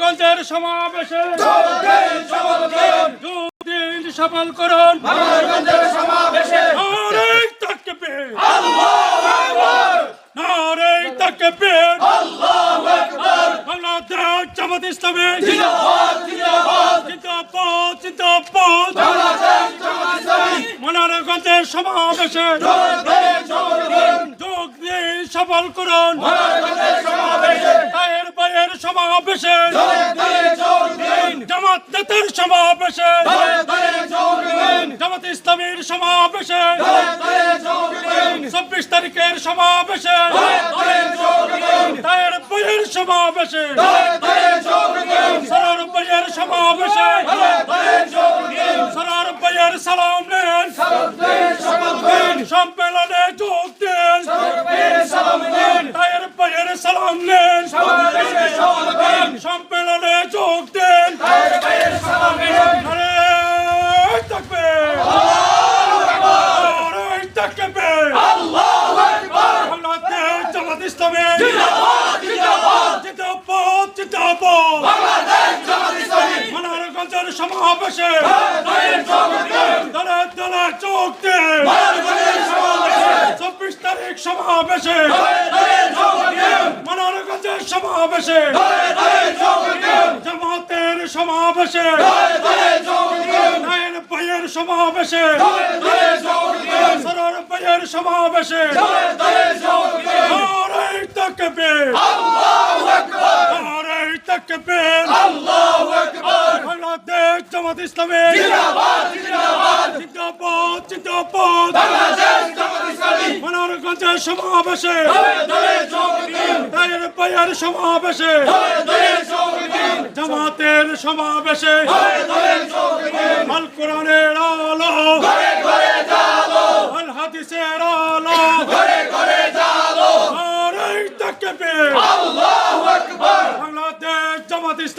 মনোরগঞ্জের সমাবেশে দিন সফল করুন। নারে তাকবীর নারে তাকবীর বাংলাদেশ জামাত ইসলামী। জিন্দাবাদ জিন্দাবাদ। মনোরগঞ্জের সমাবেশে। যোগ দিন সফল করুন। ভাইয়ের সমাবেশে। জামাত নেতার সমাবেশে। জামাত ইসলামীর সমাবেশে। চব্বিশ তারিখের সমাবেশে। ভাইয়ের ভাইয়ের সমাবেশে। সরার ভাইয়ের সমাবেশে। সরার ভাইয়ের সালাম নেন সম্মেলনে যোগ দেন ভাইয়ের ভাইয়ের সালাম নেন সম্মেলনে যোগ দেন আরে থাকবে আরে থাকবে বাংলাদেশ জামাত ইসলামী জিন্দাবাদ জিন্দাবাদ মনোরগঞ্জের সমাবেশে দলে দলে যোগ দেন চব্বিশ তারিখ সমাবেশে মনোরগঞ্জের সমাবেশে জামাতের সমাবেশে নাইন ভাইয়ের সমাবেশে সরর ভাইয়ের সমাবেশে তাকবে আরে তাকবে বাংলাদেশ জামাত ইসলামী। জিন্দাবাদ জিন্দাবাদ। মনোরগঞ্জের সমাবেশে। ভাইয়ের ভাইয়ের সমাবেশে। জামাতের সমাবেশে। আল কোরআনের আলো। আল হাদিসের আলো। আরে তাকবে বাংলাদেশ জামাত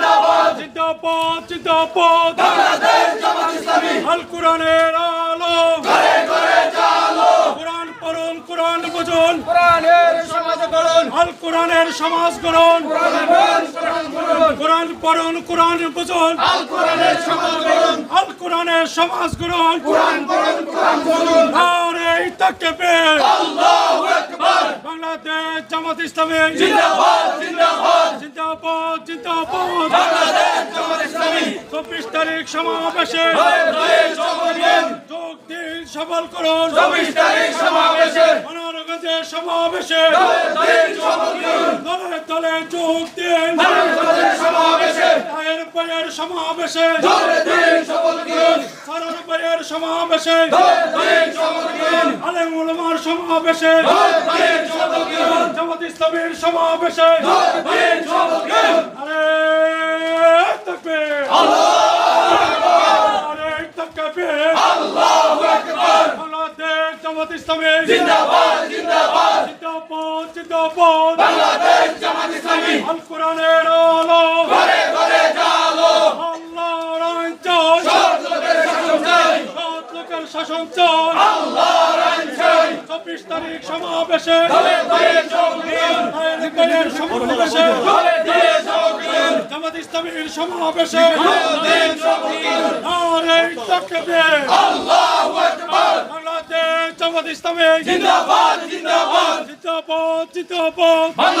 জিন্দাবাদ। জিন্দাবাদ আল কোরআনের আলো। কোরআন পড়ুন কোরআন বুঝুন। আল কোরআনের সমাজ গড়ুন। কোরআন পড়ুন কোরআন বুঝুন। আল কোরআনের সমাজ গড়ুন। আরে তাকবে বাংলাদেশ জামাত ইসলামী। জিন্দাবাদ জিন্দাবাদ। চব্বিশ তারিখ সমাবেশে। যোগ দিন সফল করুন। মনোরগঞ্জের সমাবেশে। দলে দলে যোগ দিন। ভাইয়ের সমাবেশে। ভাইয়ের সমাবেশে। আলেম উলমার সমাবেশে। জামাত ইসলামের সমাবেশে। আরে আরে বাংলাদেশ জামাত ইসলামী জিন্দাবাদ। জিন্দাবাদ। জিন্দাবাদ আল কোরআনের আলো আল্লাহর আইন চাই সৎ চাই চব্বিশ তারিখ সমাবেশে। সমাবেশে। জামাত ইসলামীর সমাবেশে। বাংলাদেশ জামাত ইসলামী। জিন্দাবাদ জিন্দাবাদ। জিন্দাবাদ জিন্দাবাদ। আল